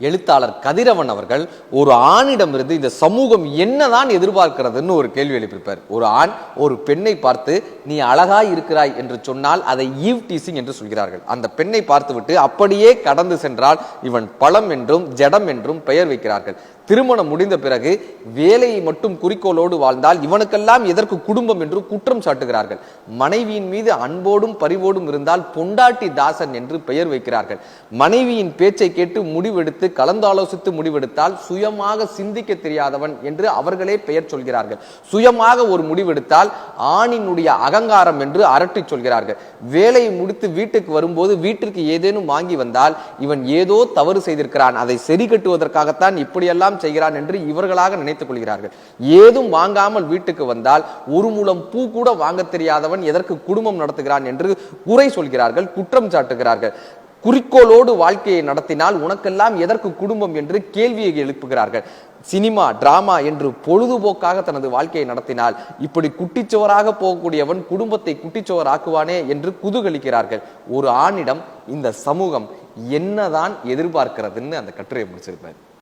எழுத்தாளர் கதிரவன் அவர்கள் ஒரு ஆணிடமிருந்து இந்த சமூகம் என்னதான் எதிர்பார்க்கிறதுன்னு ஒரு கேள்வி எழுப்பியிருப்பார். ஒரு ஆண் ஒரு பெண்ணை பார்த்து நீ அழகாய் இருக்கிறாய் என்று சொன்னால் அதை ஈவ் டீசிங் என்று சொல்கிறார்கள். அந்த பெண்ணை பார்த்துவிட்டு அப்படியே கடந்து சென்றால் இவன் பழம் என்றும் ஜடம் என்றும் பெயர் வைக்கிறார்கள். திருமணம் முடிந்த பிறகு வேலையை மட்டும் குறிக்கோளோடு வாழ்ந்தால் இவனுக்கெல்லாம் எதற்கு குடும்பம் என்று குற்றம் சாட்டுகிறார்கள். மனைவியின் மீது அன்போடும் பரிவோடும் இருந்தால் பொண்டாட்டி தாசன் என்று பெயர் வைக்கிறார்கள். மனைவியின் பேச்சை கேட்டு முடிவெடுத்து கலந்தாலோசித்து முடிவெடுத்தால் சுயமாக சிந்திக்க தெரியாதவன் என்று அவர்களே பெயர் சொல்கிறார்கள். சுயமாக ஒரு முடிவெடுத்தால் ஆணினுடைய அகங்காரம் என்று அரட்டி சொல்கிறார்கள். வேலையை முடித்து வீட்டுக்கு வரும்போது வீட்டிற்கு ஏதேனும் வாங்கி வந்தால் இவன் ஏதோ தவறு செய்திருக்கிறான். அதை சரி கட்டுவதற்காகத்தான் இப்படியெல்லாம் செய்கிறான் என்று இவர்களாக நினைத்துக் கொள்கிறார்கள். ஏதும் வாங்காமல் வீட்டுக்கு வந்தால் ஒரு மூலம் பூ கூட வாங்க தெரியாதவன் எதற்கு குடும்பம் நடத்துகிறான் என்று குறை சொல்கிறார்கள் குற்றம் சாட்டுகிறார்கள். குறிக்கோளோடு வாழ்க்கையை நடத்தினால் உனக்கெல்லாம் எதற்கு குடும்பம் என்று கேள்வியை எழுப்புகிறார்கள். சினிமா டிராமா என்று பொழுதுபோக்காக தனது வாழ்க்கையை நடத்தினால் இப்படி குட்டிச்சுவராக போகக்கூடியவன் குடும்பத்தை குட்டிச்சுவர் ஆக்குவானே என்று குதூகலிக்கிறார்கள். ஒரு ஆணிடம் இந்த சமூகம் என்னதான் எதிர்பார்க்கிறதுன்னு அந்த கட்டுரையை முடிச்சிருப்பார்.